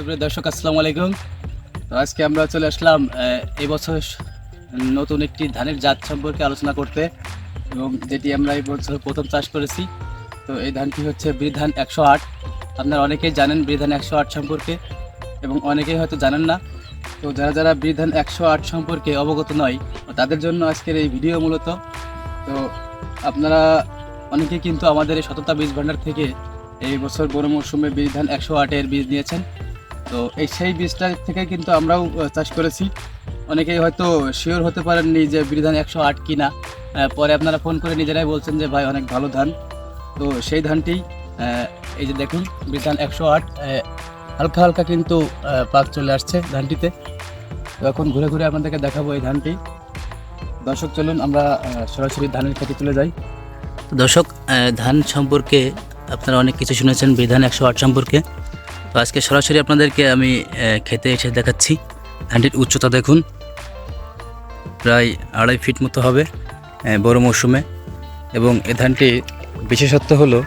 সুপ্রিয় দর্শক আসসালামু আলাইকুম। তো আজকে আমরা চলে আসলাম আহ, এই বছর নতুন একটি ধানের জাত সম্পর্কে আলোচনা করতে এবং যেটি আমরা এই বছর প্রথম চাষ করেছি। তো এই ধানটি হচ্ছে বৃধান একশো আট। আপনারা অনেকেই জানেন বৃধান একশো আট সম্পর্কে এবং অনেকেই হয়তো জানেন না। তো যারা যারা বৃধান একশো আট সম্পর্কে অবগত নয় তাদের জন্য আজকের এই ভিডিও মূলত। তো আপনারা অনেকেই কিন্তু আমাদের এই সততা বীজ ভাণ্ডার থেকে এই বছর বড় মৌসুমে বীজ ধান একশো আটের বীজ নিয়েছেন। তো এই সেই বীজটা থেকে কিন্তু আমরাও চাষ করেছি। অনেকেই হয়তো শিওর হতে পারেননি যে বীজ ধান একশো আট কিনা। পরে আপনারা ফোন করে নিজেরাই বলছেন যে, ভাই, অনেক ভালো ধান। তো সেই ধানটি এই যে দেখুন বীজ ধান একশো আট হালকা হালকা কিন্তু পাক চলে আসছে ধানটিতে। তো এখন ঘুরে ঘুরে আপনাদেরকে দেখাবো এই ধানটি। দর্শক, চলুন আমরা সরাসরি ধানের খেতে চলে যাই। দর্শক ধান সম্পর্কে আপনারা অনেক কিছু শুনেছেন বিধান একশো আট সম্পর্কে। তো আজকে সরাসরি আপনাদেরকে আমি খেতে এসে দেখাচ্ছি। ধানটির উচ্চতা দেখুন। প্রায় আড়াই ফিট মতো হবে বড় মৌসুমে। এবং এ ধানটির বিশেষত্ব হলো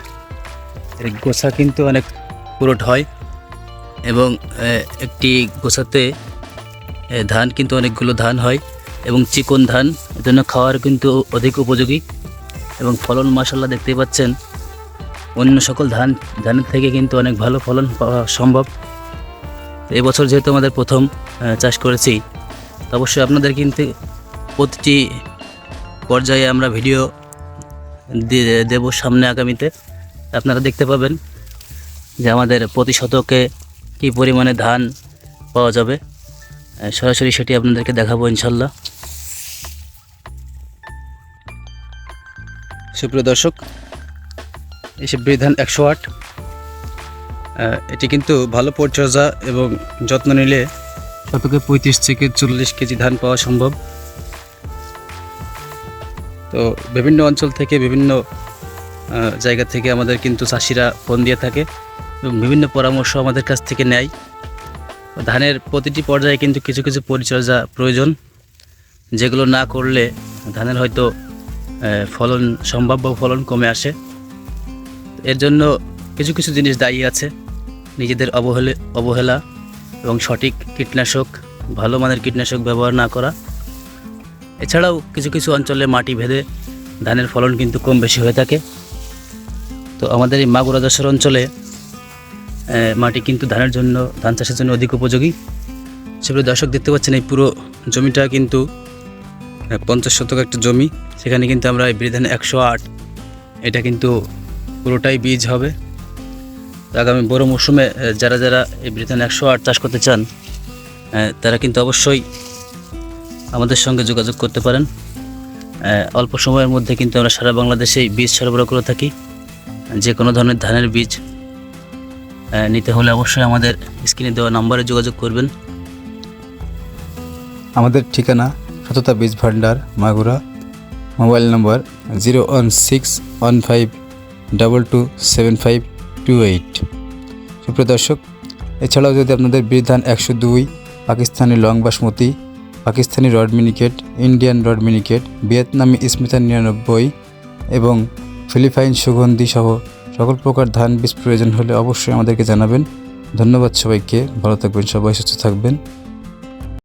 এর গোছা কিন্তু অনেক পুরোট হয়। এবং একটি আহ, ধান কিন্তু অনেকগুলো ধান হয়। এবং চিকন ধান এর জন্য খাওয়ার কিন্তু অধিক উপযোগী। এবং ফলন মাসাল্লাহ দেখতেই পাচ্ছেন অন্য সকল ধান, ধানের থেকে কিন্তু অনেক ভালো ফলন পাওয়া সম্ভব। এবছর যেহেতু আমাদের প্রথম চাষ করেছি অবশ্যই আপনাদের কিন্তু প্রতিটি পর্যায়ে আমরা ভিডিও দেব সামনে আগামীতে। আপনারা দেখতে পাবেন যে আমাদের প্রতি শতকে কী পরিমাণে ধান পাওয়া যাবে। সরাসরি সেটি আপনাদেরকে দেখাবো ইনশাল্লাহ। সুপ্রিয় দর্শক এসে বৃধান একশো আট। এটি কিন্তু ভালো পরিচর্যা এবং যত্ন নিলে শতকে পঁয়ত্রিশ থেকে চল্লিশ কেজি ধান পাওয়া সম্ভব। তো বিভিন্ন অঞ্চল থেকে, বিভিন্ন জায়গা থেকে আমাদের কিন্তু চাষিরা ফোন দিয়ে থাকে এবং বিভিন্ন পরামর্শ আমাদের কাছ থেকে নেয়। ধানের প্রতিটি পর্যায়ে কিন্তু কিছু কিছু পরিচর্যা প্রয়োজন, যেগুলো না করলে ধানের হয়তো ফলন, সম্ভাব্য ফলন কমে আসে। এর জন্য কিছু কিছু জিনিস দায়ী আছে। নিজেদের অবহেলে, অবহেলা এবং সঠিক কীটনাশক, ভালো মানের কীটনাশক ব্যবহার না করা। এছাড়াও কিছু কিছু অঞ্চলে মাটি ভেদে ধানের ফলন কিন্তু কম বেশি হয়ে থাকে। তো আমাদের এই মাগুরা দশের অঞ্চলে মাটি কিন্তু ধানের জন্য, ধান চাষের জন্য অধিক উপযোগী। সেগুলো দর্শক দেখতে পাচ্ছেন, এই পুরো জমিটা কিন্তু পঞ্চাশ শতক একটা জমি। সেখানে কিন্তু আমরা এই বৃধান একশো আট, এটা কিন্তু পুরোটাই বীজ হবে। আগামী বড় মৌসুমে যারা যারা এই বৃধান একশো আট চাষ করতে চান তারা কিন্তু অবশ্যই আমাদের সঙ্গে যোগাযোগ করতে পারেন। অল্প সময়ের মধ্যে কিন্তু আমরা সারা বাংলাদেশেই বীজ সরবরাহ করে থাকি। যে কোনো ধরনের ধানের বীজ নিতে হলে অবশ্যই আমাদের স্ক্রিনে দেওয়া নাম্বারে যোগাযোগ করবেন। আমাদের ঠিকানা সততা বীজ ভান্ডার Magura. Mobile number zero one six one five double two seven five two eight সুপ্রিয় দর্শক, এছাড়াও যদি আপনাদের বৃদ্ধান একশো দুই, Pakistani long basmati, Pakistani rod Miniket, Indian rod Miniket, ভিয়েতনামি স্মিতা নিরানব্বই এবং ফিলিপাইন সুগন্ধি সহ সকল প্রকার ধান বীজ প্রয়োজন হলে অবশ্যই আমাদেরকে জানাবেন। ধন্যবাদ সবাইকে, ভালো থাকবেন সবাই, সুস্থ থাকবেন।